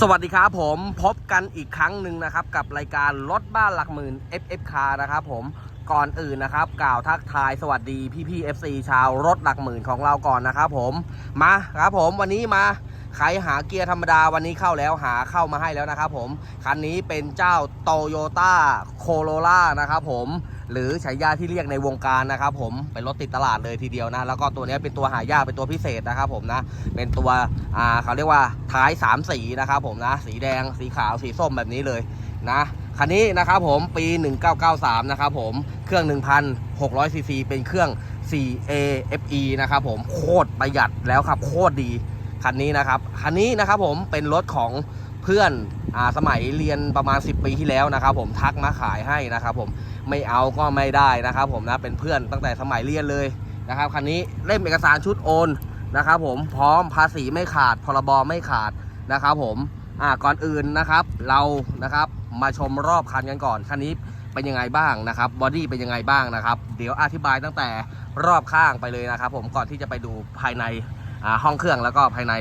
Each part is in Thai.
สวัสดีครับผมพบกันอีกครั้งหนึ่งนะครับ กับรายการรถบ้านหลักหมื่น FF Car นะครับผมก่อนอื่นนะครับ กล่าวทักทายสวัสดีพี่พี่ FC ชาวรถหลักหมื่นของเราก่อนนะครับผมมาครับผมวันนี้มาใครหาเกียร์ธรรมดาวันนี้เข้าแล้วหาเข้ามาให้แล้วนะครับผมคันนี้เป็นเจ้า Toyota Corolla นะครับผม หรือฉายาที่เรียกในวงการนะครับผมเป็นรถติดตลาดเลยทีเดียวนะ แล้วก็ตัวนี้เป็นตัวหายากเป็นตัวพิเศษนะครับผมนะ เป็นตัวอ่าเขาเรียกว่าท้าย 3 สีนะครับผมนะ สีแดง สีขาว สีส้มแบบนี้เลยนะคันนี้นะครับผมปี 1993 นะครับผมเครื่อง 1,600ซีซีเป็นเครื่อง 4AFE นะครับผมโคตรประหยัดแล้วครับโคตรดีคันนี้นะครับคันนี้นะครับผมเป็นรถของ เพื่อนอ่าสมัยเรียนประมาณ 10 ปีที่แล้วนะครับผมทักมาขายให้นะครับผมไม่เอาก็ไม่ได้นะครับผมนะเป็นเพื่อนตั้งแต่สมัยเรียนเลยนะครับคันนี้เล่มเอกสารชุดโอนนะครับผมพร้อมภาษีไม่ขาดพรบไม่ขาดนะครับผมอ่าก่อนอื่นนะครับเรานะครับมาชมรอบคันกันก่อนคันนี้เป็นยังไงบ้างนะครับบอดี้เป็นยังไงบ้างนะครับ เดี๋ยวอธิบายตั้งแต่รอบข้างไปเลยนะครับ ผมก่อนที่จะไปดูภายในอาห้องเครื่องแล้วก็ภายใน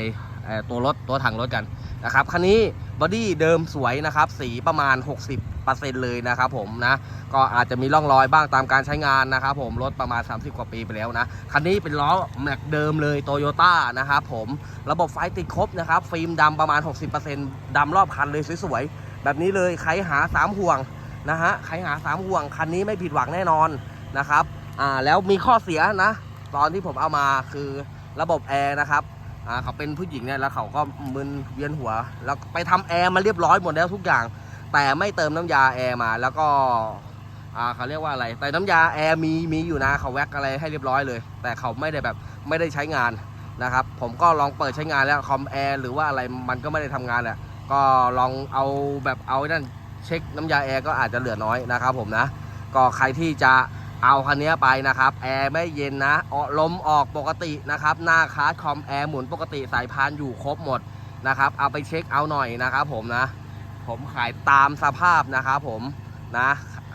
เอ่อตัวรถตัวถังรถกัน นะครับคันนี้บอดี้เดิมสวยนะครับ สีประมาณ 60%เลยนะครับผมนะก็อาจจะมีร่องรอยบ้างตามการใช้งานนะครับผมรถประมาณ 30 กว่าปีไปแล้วนะคันนี้เป็นล้อแม็กเดิมเลยโตโยต้านะครับผมระบบไฟติดครบนะครับฟิล์มดำประมาณ 60%ดำรอบคันเลยสวยๆแบบนี้เลยใครหา 3 ห่วงนะฮะใครหา 3 ห่วงคันนี้ไม่ผิดหวังแน่นอนนะครับอ่าแล้วมีข้อเสียนะ ตอนที่ผมเอามาคือระบบแอร์นะครับ อ่าเขาเป็นผู้หญิงเนี่ยแล้วเขาก็มึนเวียนหัว แล้วไปทำแอร์มาเรียบร้อยหมดแล้วทุกอย่าง แต่ไม่เติมน้ำยาแอร์มาแล้วก็อ่าเขาเรียกว่าอะไร แต่น้ำยาแอร์มีมีอยู่นะเขาแว็กอะไรให้เรียบร้อยเลย แต่เขาไม่ได้แบบไม่ได้ใช้งานนะครับ ผมก็ลองเปิดใช้งานแล้วคอมแอร์หรือว่าอะไรมันก็ไม่ได้ทำงานแหละก็ลองเอาแบบเอานั่นเช็คน้ำยาแอร์ก็อาจจะเหลือน้อยนะครับผมนะ ก็ใครที่จะ เอาคันนี้ไปนะครับแอร์ไม่เย็นนะออลมออกปกตินะครับหน้าคาร์ดคอมแอร์หมุนปกติสายพานอยู่ครบหมดนะครับ เอาไปเช็คเอาหน่อยนะครับผมนะ ผมขายตามสภาพนะครับผมนะ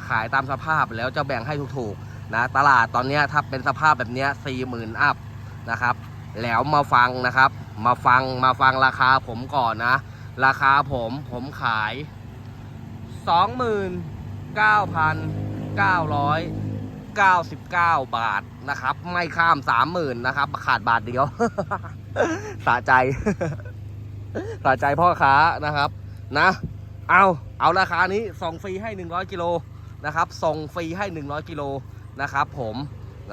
ขายตามสภาพแล้วจะแบ่งให้ถูกๆนะตลาดตอนนี้ถ้าเป็นสภาพแบบนี้สี่หมื่นอัพนะครับแล้วมาฟังนะครับ มาฟังมาฟังราคาผมก่อนนะ ราคาผมผมขายสองหมื่นเก้าพันเก้าร้อย เก้าสิบเก้าบาทนะครับ ไม่ข้ามสามหมื่นนะครับ ขาดบาทเดียว สะใจ สะใจพ่อค้านะครับ นะ เอาเอาราคานี้ส่งฟรีให้ 100กิโลนะครับส่งฟรีให้ 100กิโลนะครับผม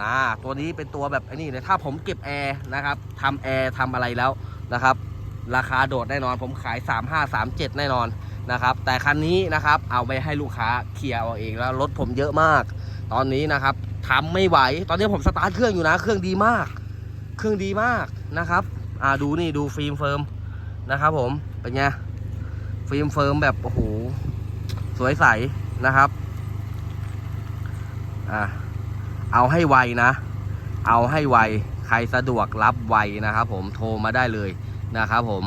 นะตัวนี้เป็นตัวแบบไอ้นี่เลยถ้าผมเก็บแอร์นะครับทำแอร์ทำอะไรแล้วนะครับ ราคาโดดแน่นอนผมขาย 3537 แน่นอนนะครับ แต่คันนี้นะครับเอาไปให้ลูกค้าเคลียร์เอาเองแล้วรถผมเยอะมาก ตอนนี้นะครับทำไม่ไหว ตอนนี้ผมสตาร์ทเครื่องอยู่นะ เครื่องดีมาก เครื่องดีมากนะครับอ่าดูนี่ดูฟิล์มเฟิร์มนะครับ ผมเป็นไงฟิล์มเฟิร์มแบบโอ้โหสวยใสนะครับอะเอาให้ไวนะ เอาให้ไวใครสะดวกรับไวนะครับ ผมโทรมาได้เลยนะครับผม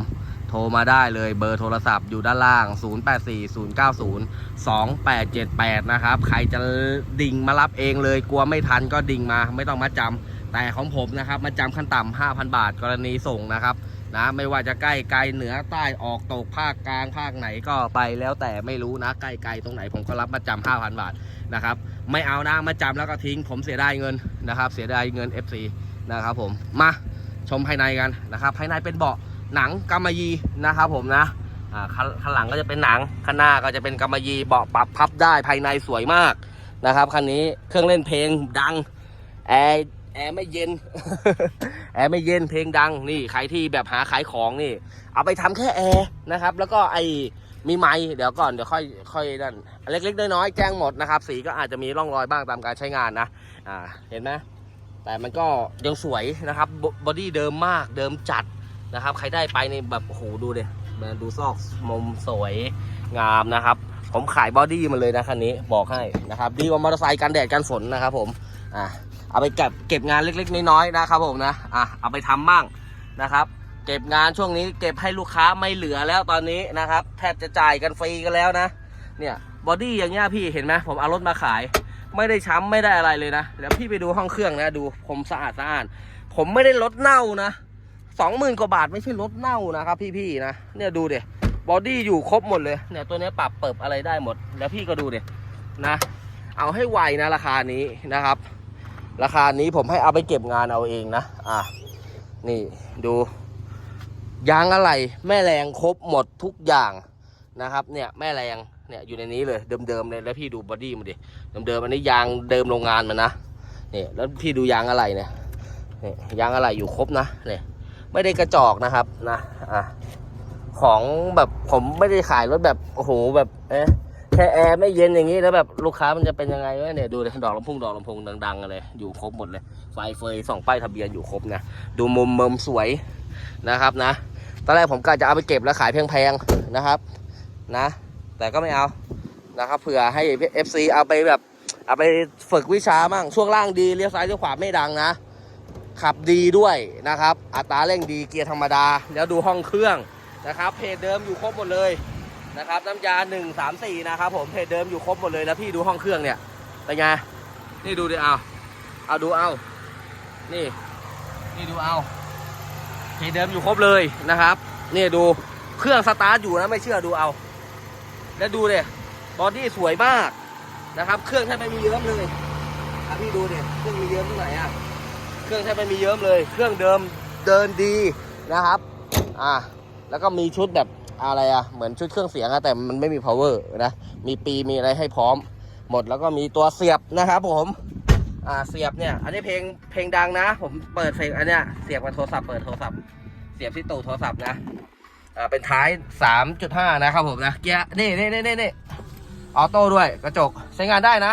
โทรมาได้เลยเบอร์โทรศัพท์อยู่ด้านล่าง 0840902878 นะครับ ใครจะดิ่งมารับเองเลยกลัวไม่ทันก็ดิ่งมาไม่ต้องมาจำแต่ของผมนะครับ มาจำขั้นต่ำ5,000 บาทกรณีส่งนะครับนะไม่ว่าจะใกล้ไกลเหนือใต้ออกตกภาคกลางภาคไหนก็ไปแล้วแต่ไม่รู้นะใกล้ไกลตรงไหนผมก็รับมาจำห้าพันบาทนะครับไม่เอานะมาจำแล้วก็ทิ้ง ผมเสียดายเงินนะครับ เสียดายเงิน FC นะครับผมมาชมภายในกันนะครับ ภายในเป็นเบาะ หนังกำมะยีนะครับผมนะข้างหลังก็จะเป็นหนังข้างหน้าก็จะเป็นกำมะยีเบาะปรับพับได้ภายในสวยมากนะครับคันนี้เครื่องเล่นเพลงดังแอร์แอร์ไม่เย็น แอร์ไม่เย็นเพลงดังนี่ใครที่แบบหาขายของนี่ เอาไปทำแค่แอร์นะครับ แล้วก็ไอมีไม้เดี๋ยวก่อนเดี๋ยวค่อยค่อยนั่นเล็กๆน้อยๆแจ้งหมดนะครับ สีก็อาจจะมีร่องรอยบ้างตามการใช้งานนะอ่าเห็นไหมแต่มันก็ยังสวยนะครับบอดี้เดิมมากเดิมจัด นะครับ ใครได้ไปในแบบโอ้โหดูเดมาดูซอกมุมสวยงามนะครับ ผมขายบอดี้มาเลยนะคันนี้บอกให้นะครับ ดีกว่ามอเตอร์ไซค์กันแดดกันฝนนะครับผมอ่าเอาไปเก็บเก็บงานเล็กๆน้อยๆนะครับผมนะอะเอาไปทำบ้างนะครับเก็บงานช่วงนี้เก็บให้ลูกค้าไม่เหลือแล้วตอนนี้นะครับ แทบจะจ่ายกันฟรีกันแล้วนะ เนี่ยบอดี้อย่างเงี้ยพี่เห็นไหมผมเอารถมาขาย ไม่ได้ช้ำไม่ได้อะไรเลยนะ แล้วพี่ไปดูห้องเครื่องนะ ดูผมสะอาดสะอาดผมไม่ได้รถเน่านะ สองหมื่นกว่าบาทไม่ใช่รถเน่านะครับพี่ๆนะเนี่ยดูเดี๋ยบอดี้อยู่ครบหมดเลยเนี่ยตัวนี้ปรับเปิบอะไรได้หมด แล้วพี่ก็ดูเดินะ เอาให้ไวนะราคานี้นะครับ ราคานี้ผมให้เอาไปเก็บงานเอาเองนะอะนี่ดูยางอะไรแม่แรงครบหมดทุกอย่างนะครับ เนี่ยแม่แรงเนี่ยอยู่ในนี้เลยเดิมๆเลยแล้วพี่ดูบอดี้มันดิเดิมๆอันนี้ยางเดิมโรงงานมันนะนี่แล้วพี่ดูยางอะไรเนี่ยนี่ยางอะไรอยู่ครบนะเนี่ย ไม่ได้กระจอกนะครับนะอะของแบบผมไม่ได้ขายรถแบบโอ้โหแบบเอ๊ะแค่แอร์ไม่เย็นอย่างนี้แล้วแบบลูกค้ามันจะเป็นยังไงวะเนี่ยดูเลยดอกลำโพงดอกลำโพงดังๆเลยอยู่ครบหมดเลย ไฟเฟยสองป้ายทะเบียนอยู่ครบนะดูมุมเมิมสวยนะครับนะตอนแรกผมกะจะเอาไปเก็บแล้วขายแพงๆนะครับนะ แต่ก็ไม่เอานะครับเผื่อให้ FC เอาไปแบบเอาไปฝึกวิชามั่งช่วงล่างดีเลี้ยวซ้ายเลี้ยวขวาไม่ดังนะ ขับดีด้วยนะครับ อัตราเร่งดีเกียร์ธรรมดา แล้วดูห้องเครื่องนะครับ เพจเดิมอยู่ครบหมดเลยนะครับ น้ำยา 1 3 4 นะครับผมเพจเดิมอยู่ครบหมดเลยแล้วพี่ดูห้องเครื่องเนี่ยเป็นไงนี่ดูดิเอาเอาดูเอานี่นี่ดูเอาเพจเดิมอยู่ครบเลยนะครับนี่ดูเครื่องสตาร์ทอยู่นะไม่เชื่อดูเอา แล้วดูเลยบอดี้สวยมากนะครับ เครื่องแทบไม่มีเยิ้มเลยอะพี่ดูดิเครื่องมีเยิ้มที่ไหนอะ เครื่องแทบไม่มีเยิ้มเลย เครื่องเดิมเดินดีนะครับ อะแล้วก็มีชุดแบบอะไรอะเหมือนชุดเครื่องเสียงอะแต่มันไม่มี power นะ มีปีมีอะไรให้พร้อม หมดแล้วก็มีตัวเสียบนะครับผม อ่า เสียบเนี่ย อันนี้เพลงเพลงดังนะ ผมเปิดเพลงอันเนี้ย เสียบกับโทรศัพท์ เปิดโทรศัพท์ เสียบที่ตู้โทรศัพท์นะ อ่า เป็นท้าย 3.5 นะครับผมนะ เกียร์ นี่นี่นี่นี่นออโต้ด้วย กระจก ใช้งานได้นะ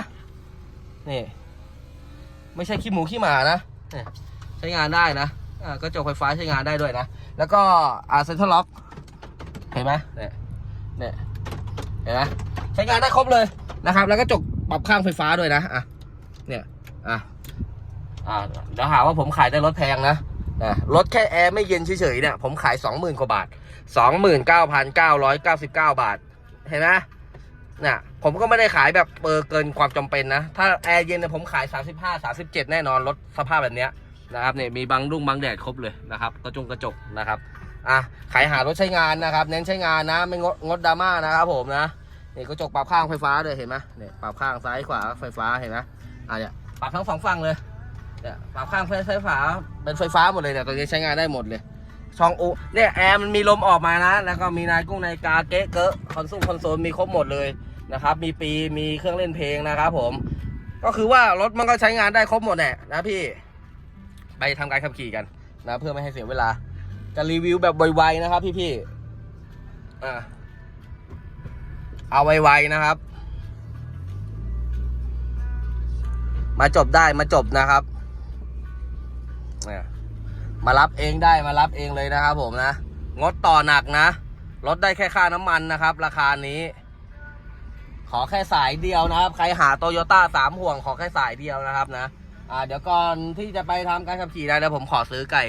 นี่ ไม่ใช่ขี้หมูขี้หมานะ ใช้งานได้นะกระจกไฟฟ้าใช้งานได้ด้วยนะ แล้วก็อาเซ็นทรัลล็อกเห็นไหมเนี่ยเนี่ยเห็นไหมใช้งานได้ครบเลยนะครับ แล้วก็จกปรับข้างไฟฟ้าด้วยนะอะเนี่ยอะอ่าเดี๋ยวหาว่าผมขายได้รถแพงนะอ่ารถแค่แอร์ไม่เย็นเฉยๆเนี่ยผมขายสองหมื่นกว่าบาทสองหมื่นเก้าพันเก้าร้อยเก้าสิบเก้าบาท เห็นไหม เนี่ยผมก็ไม่ได้ขายแบบเปอร์เกินความจำเป็นนะ ถ้าแอร์เย็นเนี่ยผมขายสามสิบห้าสามสิบเจ็ดแน่นอนรถสภาพแบบเนี้ยนะครับเนี่ยมีบังรุ่งบังแดดครบเลยนะครับกระจงกระจกนะครับอะขายหารถใช้งานนะครับ เน้นใช้งานนะไม่งดงดดราม่านะครับผมนะนี่กระจกปรับข้างไฟฟ้าด้วยเห็นไหมเนี่ยปรับข้างซ้ายขวาไฟฟ้าเห็นไหมอะเนี่ยปรับทั้งสองฝั่งเลยเนี่ยปรับข้างไฟไฟฟ้าเป็นไฟฟ้าหมดเลยเนี่ยตัวนี้ใช้งานได้หมดเลยช่องอุเนี่ยแอร์มันมีลมออกมานะ แล้วก็มีนายกุ้งนายกาเก๊ะเกอะคอนโซลคอนโซลมีครบหมดเลย นะครับ มีปีมีเครื่องเล่นเพลงนะครับ ผม ก็คือว่ารถมันก็ใช้งานได้ครบหมดแหละนะพี่ ไปทำการขับขี่กันนะ เพื่อไม่ให้เสียเวลา จะรีวิวแบบไวๆนะครับพี่พี่ๆอ่าเอาไวๆนะครับ มาจบได้มาจบนะครับมารับเองได้มารับเองเลยนะครับผมนะ งดต่อหนักนะ ลดได้แค่ค่าน้ำมันนะครับ ราคานี้ ขอแค่สายเดียวนะครับ ใครหาโตโยต้าสามห่วงขอแค่สายเดียวนะครับนะอ่าเดี๋ยวก่อนที่จะไปทำการขับขี่ได้เดี๋ยวผมขอซื้อไก่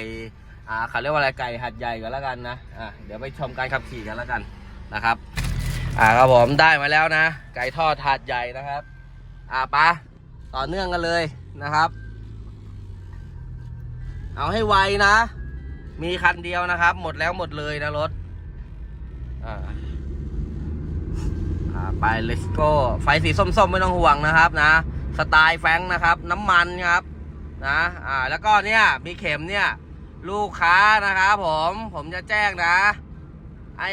อ่าเขาเรียกว่าอะไรไก่หัดใหญ่กันแล้วกันนะอ่าเดี๋ยวไปชมการขับขี่กันแล้วกันนะครับอ่าครับผมได้มาแล้วนะ ไก่ทอดหัดใหญ่นะครับ อ่าปะต่อเนื่องกันเลยนะครับ เอาให้ไวนะ มีคันเดียวนะครับ หมดแล้วหมดเลยนะรถอ่า ไป let's go ไฟสีส้มๆ ไม่ต้องห่วงนะครับนะ สไตล์แฟงนะครับ น้ำมันครับนะอ่าแล้วก็เนี่ยมีเข็มเนี่ย ลูกค้านะครับผมผมจะแจ้งนะ ไอ้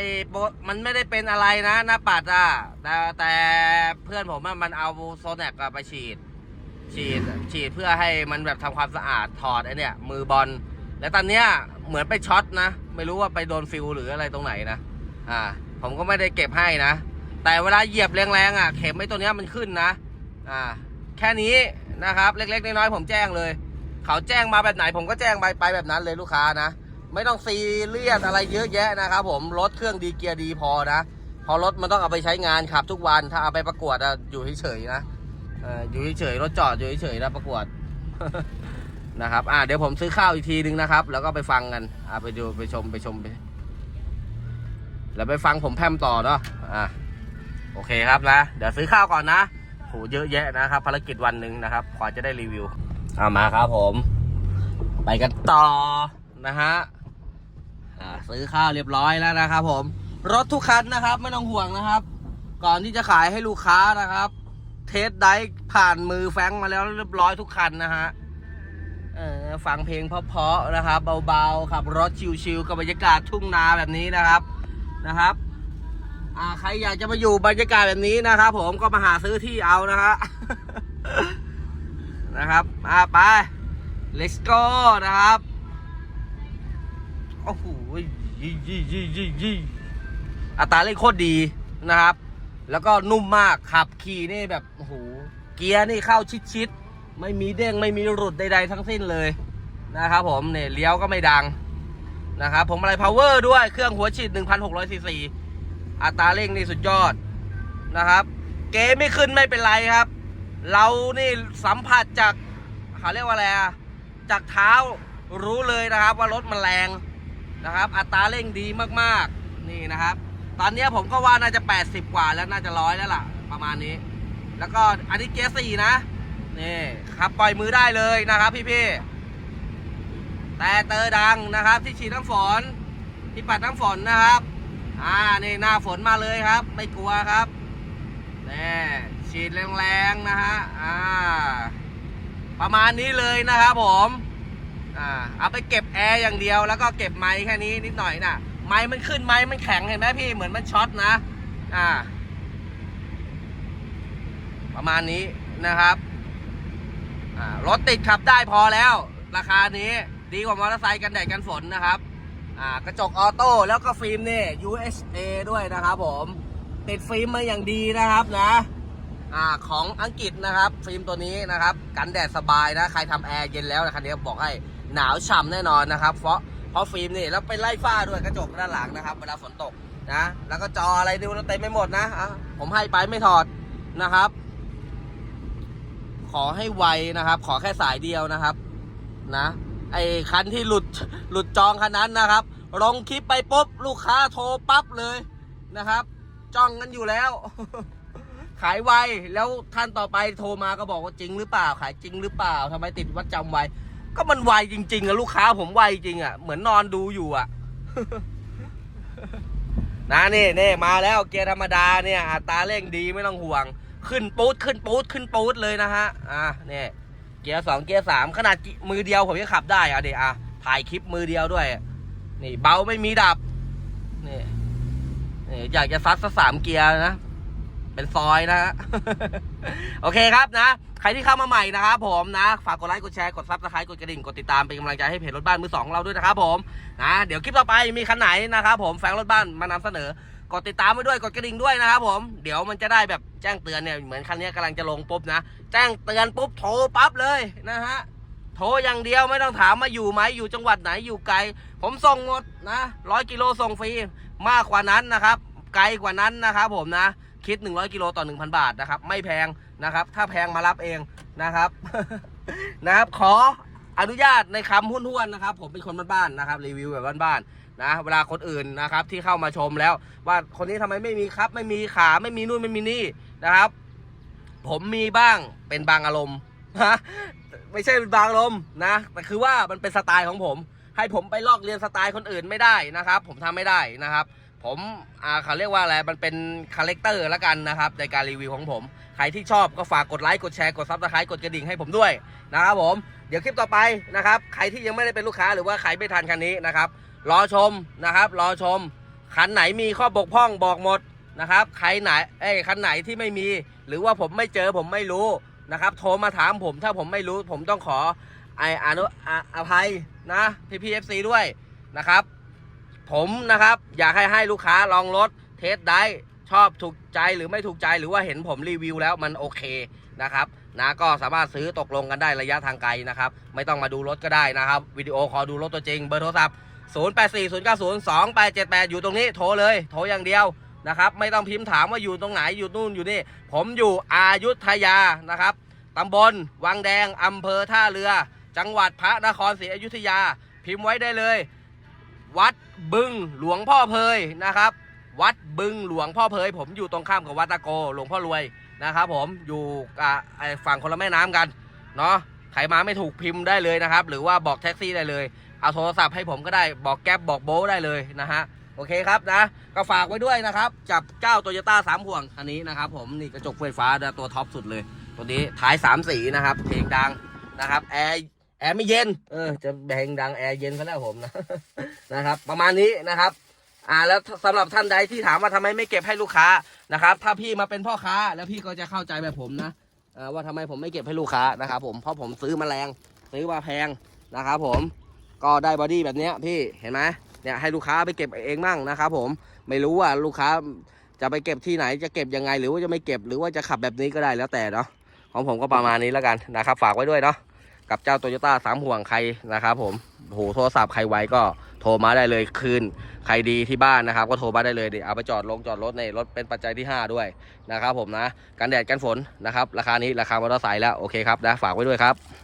มันไม่ได้เป็นอะไรนะหน้าปัดอะแต่แต่เพื่อนผมอะมันเอาโซแนกไปฉีด ฉีดฉีดเพื่อให้มันแบบทำความสะอาดถอดไอ้เนี่ย มือบอลแล้วตอนเนี้ยเหมือนไปช็อตนะ ไม่รู้ว่าไปโดนฟิวหรืออะไรตรงไหนนะอ่าผมก็ไม่ได้เก็บให้นะ แต่เวลาเหยียบแรงๆอะเข็มไอ้ตัวเนี้ยมันขึ้นนะอ่าแค่นี้นะครับเล็กๆน้อยๆผมแจ้งเลย เขาแจ้งมาแบบไหนผมก็แจ้งไปไปแบบนั้นเลยลูกค้านะ ไม่ต้องซีเรียสอะไรเยอะแยะนะครับผมรถเครื่องดีเกียร์ดีพอนะพอรถมันต้องเอาไปใช้งานขับทุกวันถ้าเอาไปประกวดอะอยู่เฉยๆนะอยู่เฉยๆรถจอดอยู่เฉยๆนะประกวดนะครับอ่าเดี๋ยวผมซื้อข้าวอีกทีนึงนะครับ แล้วก็ไปฟังกันอ่าไปดูไปชมไปชมไป แล้วไปฟังผมแพมต่อเนาะอ่า โอเคครับนะ เดี๋ยวซื้อข้าวก่อนนะโหเยอะแยะนะครับ ภารกิจวันหนึ่งนะครับกว่าจะได้รีวิวเอามาครับผม ไปกันต่อนะฮะซื้อข้าวเรียบร้อยแล้วนะครับผม รถทุกคันนะครับ ไม่ต้องห่วงนะครับ ก่อนที่จะขายให้ลูกค้านะครับ เทสไดฟ์ผ่านมือแฟงมาแล้วเรียบร้อยทุกคันนะฮะฟังเพลงเพราะๆนะครับ เบาๆขับรถชิวๆกับบรรยากาศทุ่งนาแบบนี้นะครับนะครับ อ่าใครอยากจะมาอยู่บรรยากาศแบบนี้นะครับผมก็มาหาซื้อที่เอานะฮะนะครับอ่าไป let's go นะครับโอ้โหยี่ยี่ยี่ยี่ยี่อัตราเร่งโคตรดีนะครับ แล้วก็นุ่มมากขับขี่นี่แบบโอ้โหเกียร์นี่เข้าชิดๆไม่มีเด้งไม่มีหลุดใด ๆ ทั้งสิ้นเลยนะครับผมเนี่ยเลี้ยวก็ไม่ดังนะครับผมอะไรพาวเวอร์ด้วยเครื่องหัวฉีด 1,600ซีซี อัตราเร่งนี่สุดยอดนะครับ เกมไม่ขึ้นไม่เป็นไรครับ เรานี่สัมผัสจากเขาเรียกว่าอะไรอะจากเท้ารู้เลยนะครับว่ารถมันแรงนะครับ อัตราเร่งดีมากๆนี่นะครับ ตอนนี้ผมก็ว่าน่าจะ 80 กว่าแล้วน่าจะร้อยแล้วล่ะ ประมาณนี้ แล้วก็อันนี้เกียร์สี่นะนี่ครับปล่อยมือได้เลยนะครับพี่ๆแต่เตอร์ดังนะครับที่ฉีดน้ำฝนที่ปัดน้ำฝนนะครับ อ่านี่หน้าฝนมาเลยครับ ไม่กลัวครับนี่ฉีดแรงๆนะฮะอ่าประมาณนี้เลยนะครับผมอ่าเอาไปเก็บแอร์อย่างเดียวแล้วก็เก็บไม้แค่นี้นิดหน่อยนะไม้มันขึ้นไม้มันแข็งเห็นไหมพี่เหมือนมันช็อตนะอ่าประมาณนี้นะครับอ่ารถติดขับได้พอแล้ว ราคานี้ดีกว่ามอเตอร์ไซค์กันแดดกันฝนนะครับ อ่ากระจกออโต้แล้วก็ฟิล์มเนี่ย USA ด้วยนะครับผมติดฟิล์มมาอย่างดีนะครับนะอ่าของอังกฤษนะครับ ฟิล์มตัวนี้นะครับ กันแดดสบายนะ ใครทำแอร์เย็นแล้วนะคันนี้บอกให้หนาวฉ่ำแน่นอนนะครับ เพราะเพราะฟิล์มนี่แล้วไปไล่ฝ้าด้วยกระจกด้านหลังนะครับ เวลาฝนตกนะ แล้วก็จออะไรดูเต็มไม่หมดนะอะผมให้ไปไม่ถอดนะครับ ขอให้ไวนะครับ ขอแค่สายเดียวนะครับ นะ ไอ้คันที่หลุดหลุดจองคันนั้นนะครับลงคลิปไปปุ๊บลูกค้าโทรปั๊บเลยนะครับ จ้องกันอยู่แล้ว ขายไวแล้วท่านต่อไปโทรมาก็บอกว่าจริงหรือเปล่า ขายจริงหรือเปล่าทำไมติดวัดจำไวก็มันไวจริงๆอะลูกค้าผมไวจริงอะเหมือนนอนดูอยู่อะนะนี่นี่มาแล้วเกียร์ธรรมดาเนี่ยอัตราเร่งดีไม่ต้องห่วง ขึ้นปูดขึ้นปูดขึ้นปูดเลยนะฮะอะเนี่ย เกียร์สองเกียร์สามขนาดมือเดียวผมยังขับได้อะเดี๋ยวอะถ่ายคลิปมือเดียวด้วย นี่เบาไม่มีดับนี่นี่อยากจะซัดสักสามเกียร์นะ เป็นซอยนะฮะโอเคครับนะ ใครที่เข้ามาใหม่นะครับผมนะ ฝากกดไลค์กดแชร์กดซับสไครต์กดกระดิ่ง กดติดตามเป็นกำลังใจให้เพจรถบ้านมือสองของเราด้วยนะครับผมนะเดี๋ยวคลิปต่อไปมีคันไหนนะครับผมแฟงรถบ้านมานำเสนอ กดติดตามไว้ด้วยกดกระดิ่งด้วยนะครับผม เดี๋ยวมันจะได้แบบแจ้งเตือนเนี่ยเหมือนคันนี้กำลังจะลงปุ๊บนะ แจ้งเตือนปุ๊บโทรปั๊บเลยนะฮะโทรอย่างเดียวไม่ต้องถามมาอยู่ไหมอยู่จังหวัดไหนอยู่ไกล ผมส่งหมดนะร้อยกิโลส่งฟรีมากกว่านั้นนะครับ ไกลกว่านั้นนะครับผมนะ คิด 100กิโลต่อ 1,000 บาทนะครับ ไม่แพงนะครับ ถ้าแพงมารับเองนะครับนะครับ ขอ อนุญาตในคำห้วนๆนะครับ ผมเป็นคนบ้านๆนะครับรีวิวแบบบ้านๆนะ เวลาคนอื่นนะครับที่เข้ามาชมแล้ว ว่าคนนี้ทำไมไม่มีครับ ไม่มีขาไม่มีนู่นไม่มีนี่นะครับ ผมมีบ้างเป็นบางอารมณ์ฮะไม่ใช่เป็นบางอารมณ์นะแต่คือว่ามันเป็นสไตล์ของผม ให้ผมไปลอกเรียนสไตล์คนอื่นไม่ได้นะครับ ผมทำไม่ได้นะครับผมเขาเรียกว่าอะไร มันเป็นคาแรคเตอร์ละกันนะครับ ในการรีวิวของผม ใครที่ชอบก็ฝากกดไลค์ กดแชร์ กดซับสไครต์กดกระดิ่งให้ผมด้วยนะครับผม ดี๋ยวคลิปต่อไปนะครับ ใครที่ยังไม่ได้เป็นลูกค้าหรือว่าใครไม่ทันคันนี้นะครับ รอชมนะครับ รอชม คันไหนมีข้อบกพร่องบอกหมดนะครับ ใครไหนเอ้คันไหนที่ไม่มี หรือว่าผมไม่เจอผมไม่รู้นะครับ โทรมาถามผมถ้าผมไม่รู้ ผมต้องขอไออนุอาอภัยนะพี่พีเอฟซีด้วยนะครับ ผมนะครับอยากให้ให้ลูกค้าลองรถเทสได้ชอบถูกใจหรือไม่ถูกใจหรือว่าเห็นผมรีวิวแล้วมันโอเคนะครับ นะก็สามารถซื้อตกลงกันได้ระยะทางไกลนะครับ ไม่ต้องมาดูรถก็ได้นะครับวิดีโอคอลดูรถตัวจริงเบอร์โทรศัพท์ 0 8 4 0 9 0 2 8 7 8 อยู่ตรงนี้โทรเลยโทรอย่างเดียวนะครับ ไม่ต้องพิมพ์ถามว่าอยู่ตรงไหนอยู่นู่นอยู่นี่ ผมอยู่อายุทยานะครับตำบลวังแดงอำเภอท่าเรือ จังหวัดพระนครศรีอยุธยา พิมพ์ไว้ได้เลย วัดบึงหลวงพ่อเพยนะครับ วัดบึงหลวงพ่อเพยผมอยู่ตรงข้ามกับวัดตะโกหลวงพ่อรวย นะครับผมอยู่กับไอฝั่งคนละแม่น้ำกันเนาะใครมาไม่ถูกพิมพ์ได้เลยนะครับ หรือว่าบอกแท็กซี่ได้เลย เอาโทรศัพท์ให้ผมก็ได้บอกแก๊ปบอกโบทได้เลยนะฮะโอเคครับนะก็ฝากไว้ด้วยนะครับกับเจ้าโตโยต้าสามห่วงคันนี้นะครับผมนี่กระจกไฟฟ้าตัวท็อปสุดเลย ตัวนี้ท้ายสามสีนะครับเพลงดังนะครับแอร์แอร์ไม่เย็นเออจะเพลงดังแอร์เย็นซะแล้วผมนะนะครับ ประมาณนี้นะครับ อ่าแล้วสำหรับท่านใดที่ถามว่าทำไมไม่เก็บให้ลูกค้านะครับ ถ้าพี่มาเป็นพ่อค้าแล้วพี่ก็จะเข้าใจแบบผมนะอ่อว่าทำไมผมไม่เก็บให้ลูกค้านะครับผมเพราะผมซื้อมาแรงซื้อมาแพงนะครับผมก็ได้บอดี้แบบนี้พี่เห็นไหมเนี่ยให้ลูกค้าไปเก็บเองมั่งนะครับผมไม่รู้ว่าลูกค้าจะไปเก็บที่ไหนจะเก็บยังไง หรือว่าจะไม่เก็บหรือว่าจะขับแบบนี้ก็ได้แล้วแต่เนาะของผมก็ประมาณนี้แล้วกันนะครับ ฝากไว้ด้วยเนาะกับเจ้าโตโยต้าสามห่วงใครนะครับผมโอ้โหโทรศัพท์ใครไว้ก็ โทรมาได้เลยคืนใครดีที่บ้านนะครับ ก็โทรมาได้เลยเดี๋ยวเอาไปจอดลงจอดรถในรถเป็นปัจจัยที่ 5 ด้วยนะครับผมนะกันแดดกันฝนนะครับราคานี้ราคามอเตอร์ไซค์แล้วโอเคครับนะฝากไว้ด้วยครับ